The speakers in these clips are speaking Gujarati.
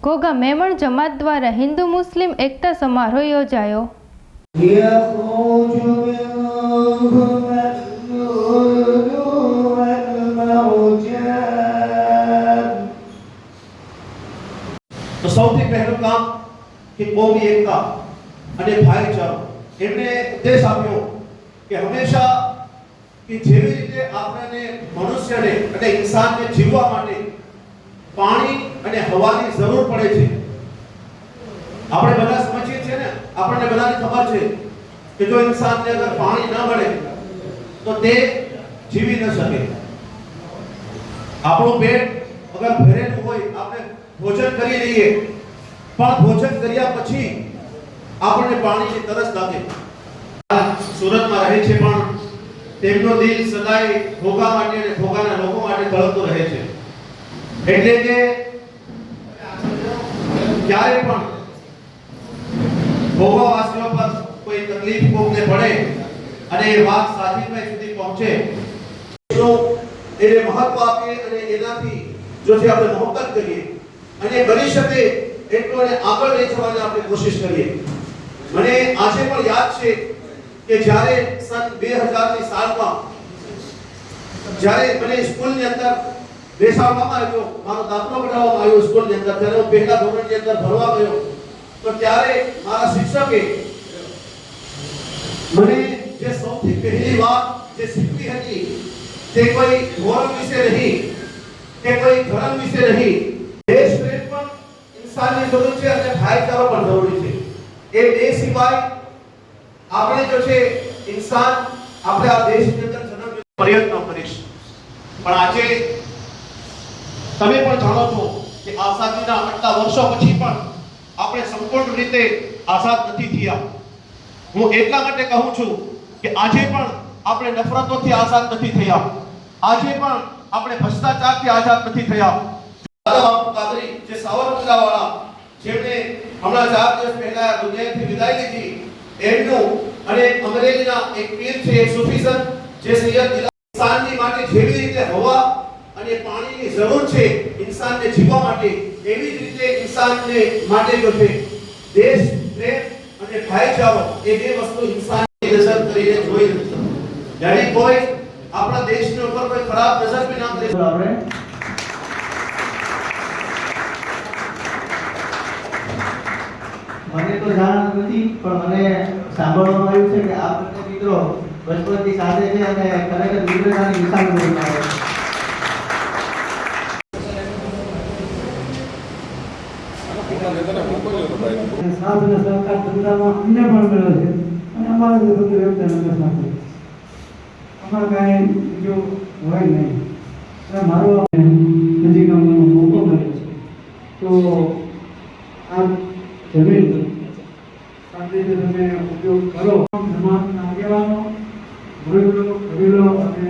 ઘોઘા મેમણ જમાત દ્વારા હિન્દુ મુસ્લિમ એકતા સમારોહ યોજાયો. સૌથી પહેલું કામ કે કોમી એકતા અને ભાઈચારો એમણે ઉપદેશ આપ્યો કે હંમેશા કે જેવી રીતે આપણને મનુષ્યને અને ઇન્સાનને જીવવા માટે પાણી અને હવાની જરૂર પડે છે. આપણે બધા સમજીએ છીએ ને? આપણને બધાને ખબર છે કે જો ઇન્સાનને અગર પાણી ન મળે, તો તે જીવી ન શકે. આપણું પેટ અગર ભરેલું હોય, આપણે ભોજન કરી લઈએ, પણ ભોજન કર્યા પછી આપણને પાણીની તરસ લાગે. સુરતમાં રહે છે પણ તેમનો દિલ સદાય ભોગા માટે અને ભોગાના લોકો માટે ધડકતો રહે છે. એટલે કે ક્યારે પણ ભોગવાવાસીઓ પર કોઈ તકલીફ કોકને પડે અને એ વાત સાજીભાઈ સુધી પહોંચે, તો એને મહત્વ આપીએ અને એનાથી જો છે આપણે મોહબ્બત કરીએ અને બની શકે એટલો એને આગળ લઈ જવાની આપણે કોશિશ કરીએ. મને આજે પણ યાદ છે કે જ્યારે સન 2000 ની સાલમાં જ્યારે મને સ્કૂલની અંદર બેસાડવામાં આવ્યો, મારો દાખલો કઢાવવામાં આવ્યો, સ્કૂલની અંદર, ત્યારે હું પહેલા ધોરણની અંદર ભણવા ગયો. તો ત્યારે મારા શિક્ષકે મને જે સૌથી પહેલી વાત જે શીખવી હતી, તે કોઈ ધોરણ વિશે નહીં કે કોઈ ધર્મ વિશે નહીં. દેશ પ્રેમ પણ ઇન્સાનની જરૂર છે અને ભાઈચારો પણ જરૂરી છે. એ બે સિવાય આપણે જો છે, ઇન્સાન આપણે આ દેશની અંદર જન્મ પ્રયત્ન કરીશ. પણ આજે તમે પણ જાણો છો કે આઝાદીના આટલા વર્ષો પછી પણ આપણે સંપૂર્ણ રીતે આઝાદ નથી થયા. હું એટલા માટે કહું છું કે આજે પણ આપણે નફરતોથી આઝાદ નથી થયા. આજે પણ આપણે ભ્રષ્ટાચારથી આઝાદ નથી થયા. કાદરી, જે સાવરકુંડલાવાળા જેમણે હમણાં ચાર દિવસ પહેલા દુનિયાથી વિદાય લીધી, એમનું અને અમરેલીના એક પીર છે એક સૂફી જે સૈયદ દિલા માટે જેવી રીતે હવા અને પાણીની જરૂર છે ઇન્સાનને જીવવા માટે. એવી જ રીતે ઇન્સાનને માટે જો છે, દેશ, પ્રેમ અને ભાઈચારો એ બે વસ્તુ ઇન્સાનની નજર કરીને જોઈ નથી જ્યારે કોઈ આપણા દેશની ઉપર કોઈ ખરાબ નજર બી ના કરે આપણે મને તો જાણ નથી, પણ મને સાંભળવામાં આવ્યું છે કે આ બંને મિત્રો બચપનથી સાથે છે અને ખરેખર મિત્રતાની મિસાલ પૂરી પાડે છે. અને સહકાર ધંધામાં અમને પણ મળ્યો છે. અને અમારા બધું અમે સાથે અમારા કાંઈ બીજું હોય નહીં. અને મારો નજીક અમને મોકો મળ્યો છે. તો આ જમીન સારી રીતે તમે ઉપયોગ કરો. સમાજના આગેવાનો વડીલો વડીલો અને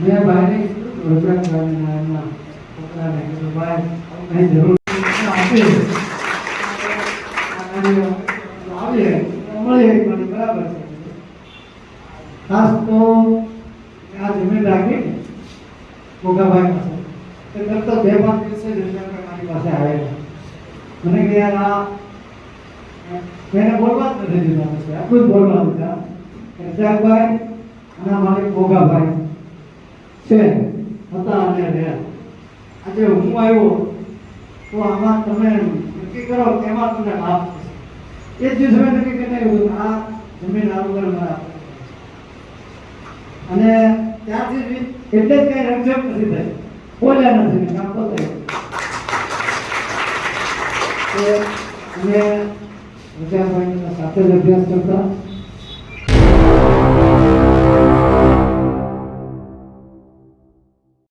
મેં બહારની રોજગાર કરવાના કીધું, ભાઈ અહીં જરૂર આપે આવે મળે મને બરાબર છે. ખાસ તો આ જમીન રાખી મોગાભાઈ પાસે તે તરત બે પાંચ દિવસે જ મારી પાસે આવેલા મને કે યાર આ મેં બોલવા પછી આટલું જ બોલવા દીધા રજાકભાઈ માલિક મોગાભાઈ છે હતા અને રહ્યા. આજે હું આવ્યો તો આમાં તમે નક્કી કરો તેમાં તમને લાભ થશે. એ જ તમે નક્કી કરી એવું આ જમીન આ વગર મારે અને ત્યારથી એટલે જ કઈ રમઝટ નથી થઈ. બોલ્યા નથી. કામ પોતે. કે અમે રજાભાઈના સાથે જ અભ્યાસ કરતા.